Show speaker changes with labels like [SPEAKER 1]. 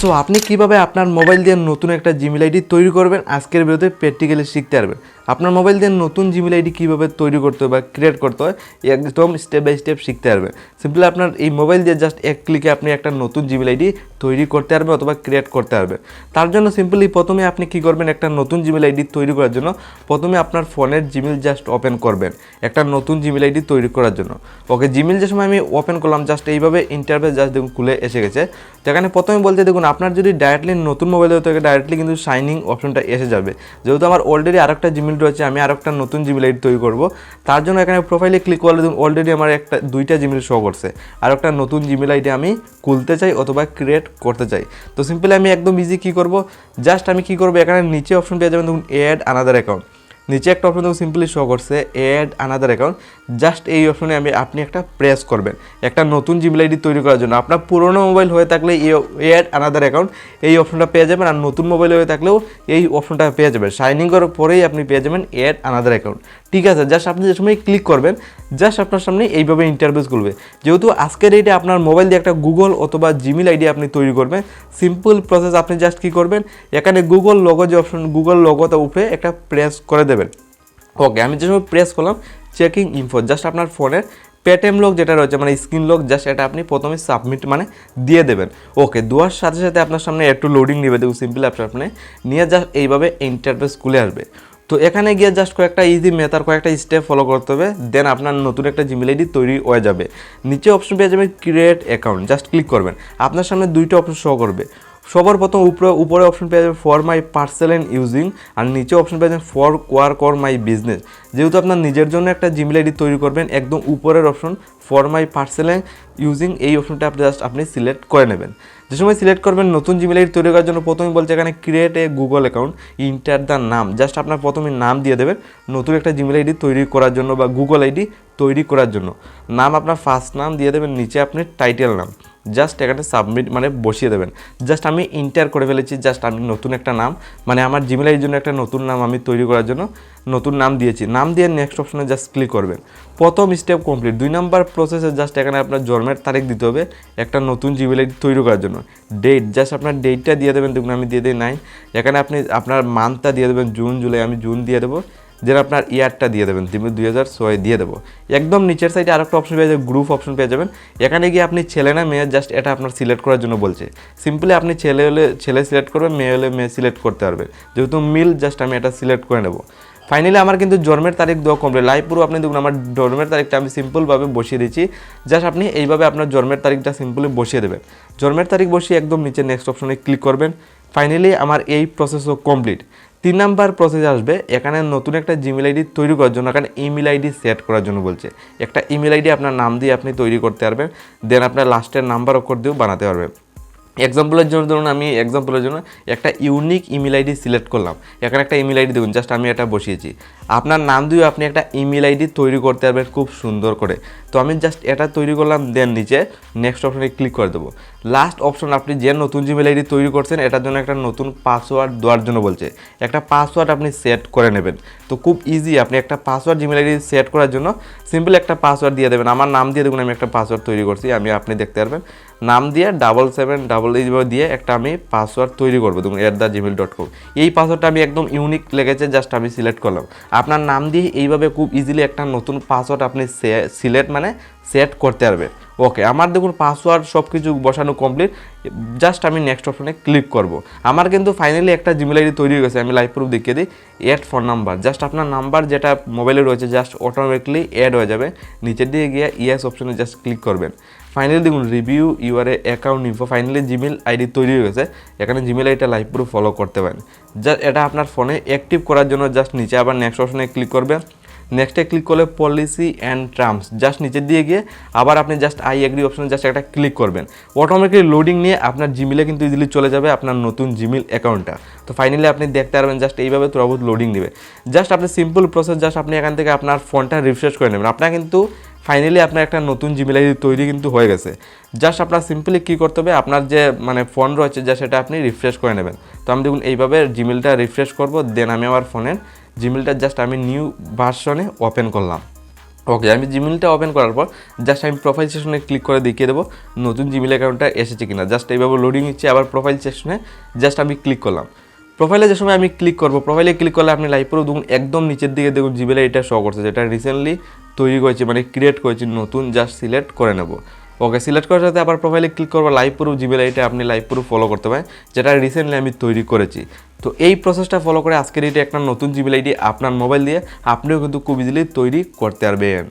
[SPEAKER 1] So আপনি কীভাবে আপনার মোবাইল দিয়ে নতুন একটা জিমেল আইডি তৈরি করবেন? আজকের ভিডিওতে প্র্যাকটিক্যালি শিখতে পারবেন। আপনার মোবাইল দিয়ে নতুন জিমেল আইডি কীভাবে তৈরি করতে হয় বা ক্রিয়েট করতে হয়, একদম স্টেপ বাই স্টেপ শিখতে পারবেন। সিম্পলি আপনার এই মোবাইল দিয়ে জাস্ট এক ক্লিকে আপনি একটা নতুন জিমেল আইডি তৈরি করতে পারবেন অথবা ক্রিয়েট করতে পারবেন। তার জন্য সিম্পলি প্রথমে আপনি কি করবেন? একটা নতুন জিমেল আইডি তৈরি করার জন্য প্রথমে আপনার ফোনের জিমেল জাস্ট ওপেন করবেন, একটা নতুন জিমেল আইডি তৈরি করার জন্য। ওকে জিমেল যে সময় আমি ওপেন করলাম জাস্ট এইভাবে ইন্টারভেস জাস্ট দেখুন, খুলে এসে গেছে। যেখানে প্রথমে বলতে দেখুন আপনার যদি ডাইরেক্টলি নতুন মোবাইল হয়ে থাকে ডাইরেক্টলি কিন্তু শাইনিং অপশনটা এসে যাবে। যেহেতু আমার অলরেডি আরেকটা জিমেল রয়েছে, আমি আরেকটা নতুন জিমেল আইডি তৈরি করব। তার জন্য এখানে প্রোফাইলে ক্লিক করলে অলরেডি আমার একটা, দুইটা জিমেল শো করছে। আর একটা নতুন জিমেল আইডি আমি খুলতে চাই অথবা ক্রিয়েট করতে চাই। তো সিম্পলি আমি একদম ইজি কী করব? জাস্ট আমি কী করব? এখানে নিচে অপশন পেয়ে যাবেন, দেখুন অ্যাড আনাদার অ্যাকাউন্ট নিচে একটা অপশন দেখুন সিম্পলি শো করছে অ্যাড আনাদার অ্যাকাউন্ট জাস্ট এই অপশনে আমি, আপনি একটা প্রেস করবেন। একটা নতুন জিমেল আইডি তৈরি করার জন্য। আপনার পুরনো মোবাইল হয়ে থাকলে অ্যাড আনাদার অ্যাকাউন্ট এই অপশনটা পেয়ে যাবেন। আর নতুন মোবাইল হয়ে থাকলেও এই অপশনটা পেয়ে যাবেন। শাইনিং করার পরেই আপনি পেয়ে যাবেন অ্যাড আনাদার অ্যাকাউন্ট ঠিক আছে জাস্ট আপনি যে সময় ক্লিক করবেন জাস্ট আপনার সামনে এইভাবে ইন্টারভিউস খুলবে। যেহেতু আজকের এইটা আপনার মোবাইল দিয়ে একটা গুগল অথবা জিমেল আইডি আপনি তৈরি করবেন সিম্পল প্রসেস আপনি জাস্ট কী করবেন, এখানে গুগল লগো যে অপশন গুগল লগোতে উপরে একটা প্রেস করে দেবেন। ওকে আমি যে প্রেস করলাম চেকিং ইনফো জাস্ট আপনার ফোনের পেটিএম লক যেটা রয়েছে মানে স্ক্রিন লক জাস্ট এটা আপনি প্রথমে সাবমিট মানে দিয়ে দেবেন। ওকে দেওয়ার সাথে সাথে আপনার সামনে একটু লোডিং নেবে, দেখুন সিম্পল অ্যাপস আপনি নিয়ে জাস্ট এইভাবে ইন্টারফেস খুলে আসবে। তো এখানে গিয়ে জাস্ট কয়েকটা ইজি মেথার কয়েকটা স্টেপ ফলো করতে হবে দেন আপনার নতুন একটা জিমেল আইডি তৈরি হয়ে যাবে। নিচে অপশন পেয়ে যাবেন ক্রিয়েট অ্যাকাউন্ট জাস্ট ক্লিক করবেন। আপনার সামনে দুইটা অপশন শো করবে। সবার প্রথম উপরে উপরে অপশন পেয়ে যাবেন for my parcel and using আর নিচে অপশন পেয়ে যাবেন for work or my business যেহেতু আপনার নিজের জন্য একটা জিমেল আইডি তৈরি করবেন, একদম উপরের option for my parcel and using এই অপশনটা আপনি জাস্ট আপনি সিলেক্ট করে নেবেন। যে সময় সিলেক্ট করবেন, নতুন জিমেল আইডি তৈরি করার জন্য প্রথমে বলছে এখানে create a Google account enter the নাম জাস্ট আপনার প্রথমে নাম দিয়ে দেবেন, নতুন একটা জিমেল আইডি তৈরি করার জন্য বা গুগল আইডি তৈরি করার জন্য। নাম আপনার ফার্স্ট নাম দিয়ে দেবেন, নিচে আপনি টাইটেল নাম। জাস্ট এখানে সাবমিট মানে বসিয়ে দেবেন। জাস্ট আমি ইন্টার করে ফেলেছি জাস্ট আমি নতুন একটা নাম। মানে আমার জিমেল আইডির জন্য একটা নতুন নাম আমি তৈরি করার জন্য নতুন নাম দিয়েছি। নাম দিয়ে নেক্সট অপশনে জাস্ট ক্লিক করবেন। প্রথম স্টেপ কমপ্লিট দুই নাম্বার প্রসেসে জাস্ট এখানে আপনার জন্মের তারিখ দিতে হবে একটা নতুন জিমেল আইডি তৈরি করার জন্য। ডেট জাস্ট আপনার ডেটটা দিয়ে দেবেন, দেখুন আমি দিয়ে দিই নাইন এখানে আপনি, আপনার মান্থটা দিয়ে দেবেন জুন জুলাই আমি জুন দিয়ে দেবো। যেন আপনার ইয়ারটা দিয়ে দেবেন। দুই হাজার ছয় দিয়ে দেবো। একদম নিচের সাইডে আরেকটা অপশন পেয়ে যাবেন গ্রুপ অপশন পেয়ে যাবেন। এখানে গিয়ে আপনি ছেলে না মেয়ে জাস্ট এটা আপনার সিলেক্ট করার জন্য বলছে। সিম্পলি আপনি ছেলে হলে, ছেলে সিলেক্ট করবেন, মেয়ে হলে মেয়ে সিলেক্ট করতে পারবেন যেহেতু মিল জাস্ট আমি এটা সিলেক্ট করে নেব। ফাইনালি আমার কিন্তু জন্মের তারিখ দেওয়া কমপ্লিট লাইভ পুরো আপনি দেখুন, আমার জন্মের তারিখটা আমি সিম্পলভাবে বসিয়ে দিচ্ছি। জাস্ট আপনি এইভাবে আপনার জন্মের তারিখটা সিম্পলি বসিয়ে দেবেন। জন্মের তারিখ বসিয়ে একদম নিচে নেক্সট অপশনে ক্লিক করবেন। ফাইনালি আমার এই প্রসেসও কমপ্লিট তিন নাম্বার প্রসেস আসবে, এখানে নতুন একটা জিমেল আইডি তৈরি করার জন্য, এখানে ইমেল আইডি সেট করার জন্য বলছে। একটা ইমেল আইডি আপনার নাম দিয়ে আপনি তৈরি করতে পারবেন দেন আপনার লাস্টের নাম্বার অক্ষর দিয়েও বানাতে পারবেন। এক্সাম্পলের জন্য ধরুন, আমি এক্সাম্পলের জন্য একটা ইউনিক ইমেল আইডি সিলেক্ট করলাম। এখানে একটা ইমেল আইডি দেখুন জাস্ট আমি এটা বসিয়েছি। আপনার নাম দিয়েও আপনি একটা ইমেল আইডি তৈরি করতে পারবেন খুব সুন্দর করে। তো আমি জাস্ট এটা তৈরি করলাম দেন নিচে নেক্সট অপশনে ক্লিক করে দেবো। লাস্ট অপশন আপনি যে নতুন জিমেল আইডি তৈরি করছেন, এটার জন্য একটা নতুন পাসওয়ার্ড দেওয়ার জন্য বলছে। একটা পাসওয়ার্ড আপনি সেট করে নেবেন। তো খুব ইজি আপনি একটা পাসওয়ার্ড জিমেল আইডি সেট করার জন্য সিম্পল একটা পাসওয়ার্ড দিয়ে দেবেন। আমার নাম দিয়ে দেখুন আমি একটা পাসওয়ার্ড তৈরি করছি, আমি, আপনি দেখতে পারবেন। নাম দিয়ে ডাবল সেভেন ডাবল এইভাবে দিয়ে একটা আমি পাসওয়ার্ড তৈরি করব, দেখুন at the Gmail dot com এই পাসওয়ার্ডটা আমি একদম ইউনিক লেগেছে জাস্ট আমি সিলেক্ট করলাম। আপনার নাম দিয়ে এইভাবে খুব ইজিলি একটা নতুন পাসওয়ার্ড আপনি সিলেক্ট মানে সেট করতে পারবেন। ওকে আমার দেখুন পাসওয়ার্ড সব কিছু বসানো কমপ্লিট জাস্ট আমি নেক্সট অপশনে ক্লিক করব। আমার কিন্তু ফাইনালি একটা জিমেল আইডি তৈরি হয়ে গেছে, আমি লাইভ প্রুফ দেখিয়ে দিই। অ্যাড ফোন নাম্বার জাস্ট আপনার নাম্বার যেটা মোবাইলে রয়েছে জাস্ট অটোমেটিকলি অ্যাড হয়ে যাবে। নিচের দিকে গিয়ে ইয়েস অপশনে জাস্ট ক্লিক করবেন। ফাইনালি দেখুন review your a account info finally Gmail ID তৈরি হয়ে গেছে। এখানে জিমেল আইডিটা লাইভ পুরো ফলো করতে পারেন। জাস্ট এটা আপনার ফোনে অ্যাক্টিভ করার জন্য জাস্ট নিচে আবার নেক্সট অপশনে ক্লিক করবেন। নেক্সটে ক্লিক করলে পলিসি অ্যান্ড টার্মস জাস্ট নিচের দিয়ে গিয়ে আবার আপনি জাস্ট আই এগ্রি অপশনে জাস্ট একটা ক্লিক করবেন। অটোমেটিকলি লোডিং নিয়ে আপনার জিমেলে কিন্তু ইজিলি চলে যাবে আপনার নতুন জিমেল অ্যাকাউন্টটা তো ফাইনালি আপনি দেখতে পারবেন জাস্ট এইভাবে তুরাবুত লোডিং নেবে জাস্ট আপনি সিম্পল প্রসেস জাস্ট আপনি এখান থেকে আপনার ফোনটা রিফ্রেশ করে নেবেন। আপনার কিন্তু ফাইনালি আপনার একটা নতুন জিমেল আইডি তৈরি কিন্তু হয়ে গেছে। জাস্ট আপনার সিম্পলি কী করতে হবে? আপনার যে মানে ফোন রয়েছে যা সেটা আপনি রিফ্রেশ করে নেবেন। তো আমি দেখুন এইভাবে জিমেলটা রিফ্রেশ করব দেন আমি আমার ফোনের জিমেলটা জাস্ট আমি নিউ ভার্সনে ওপেন করলাম। ওকে আমি জিমেলটা ওপেন করার পর জাস্ট আমি প্রোফাইল সেকশনে ক্লিক করে দেখিয়ে দেবো নতুন জিমেল অ্যাকাউন্টটা এসেছে কিনা। জাস্ট এইভাবে লোডিং নিচ্ছে, আবার প্রোফাইল সেকশনে জাস্ট আমি ক্লিক করলাম। প্রোফাইলে যে সময় আমি ক্লিক করব প্রোফাইলে ক্লিক করলে আপনি লাইভ পুরো দেখুন, একদম নিচের দিকে দেখুন জিমেলে এটা শো করছে, যেটা রিসেন্টলি তৈরি করেছি মানে ক্রিয়েট করেছি, নতুন জাস্ট সিলেক্ট করে নেব। ওকে সিলেক্ট করার সাথে আবার প্রোফাইলে ক্লিক করব লাইভ প্রুফ জিমেল আইডিটা আপনি লাইভ প্রুফ ফলো করতে পারেন, যেটা রিসেন্টলি আমি তৈরি করেছি। তো এই প্রসেসটা ফলো করে আজকের এটা একটা নতুন জিমেল আইডি আপনার মোবাইল দিয়ে, আপনিও কিন্তু খুব ইজিলি তৈরি করতে পারবেন।